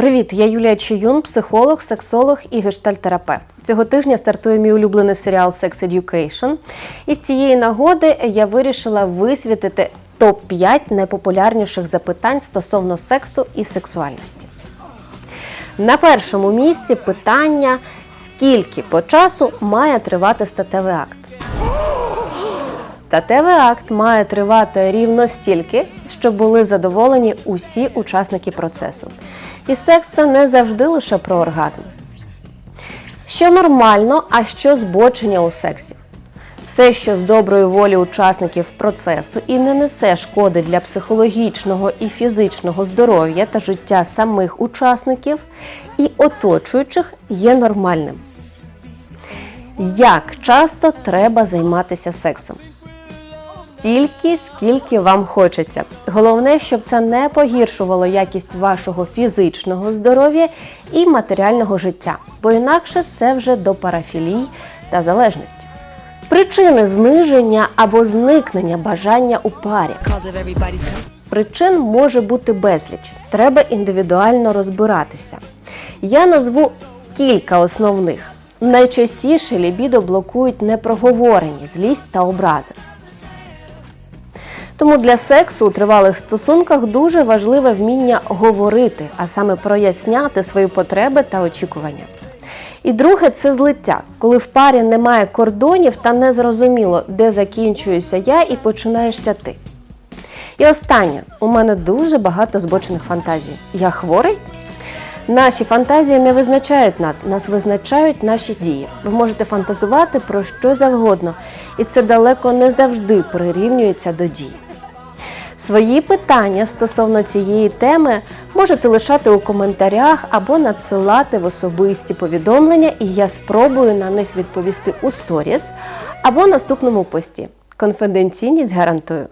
Привіт, я Юлія Чиюн, психолог, сексолог і гештальтерапевт. Цього тижня стартує мій улюблений серіал Sex Education. І з цієї нагоди я вирішила висвітити топ-5 найпопулярніших запитань стосовно сексу і сексуальності. На першому місці питання: скільки по часу має тривати статевий акт? Статевий акт має тривати рівно стільки, щоб були задоволені усі учасники процесу. І секс це не завжди лише про оргазм. Що нормально, а що збочення у сексі? Все, що з доброї волі учасників процесу і не несе шкоди для психологічного і фізичного здоров'я та життя самих учасників і оточуючих, є нормальним. Як часто треба займатися сексом? Тільки скільки вам хочеться. Головне, щоб це не погіршувало якість вашого фізичного здоров'я і матеріального життя, бо інакше це вже до парафілій та залежності. Причини зниження або зникнення бажання у парі. Причин може бути безліч. Треба індивідуально розбиратися. Я назву кілька основних. Найчастіше лібідо блокують непроговорені злість та образи. Тому для сексу у тривалих стосунках дуже важливе вміння говорити, а саме проясняти свої потреби та очікування. І друге це злиття, коли в парі немає кордонів та незрозуміло, де закінчуюся я і починаєшся ти. І останнє, у мене дуже багато збочених фантазій. Я хворий? Наші фантазії не визначають нас, нас визначають наші дії. Ви можете фантазувати про що завгодно, і це далеко не завжди прирівнюється до дії. Свої питання стосовно цієї теми можете лишати у коментарях або надсилати в особисті повідомлення, і я спробую на них відповісти у сторіс або наступному пості. Конфіденційність гарантую.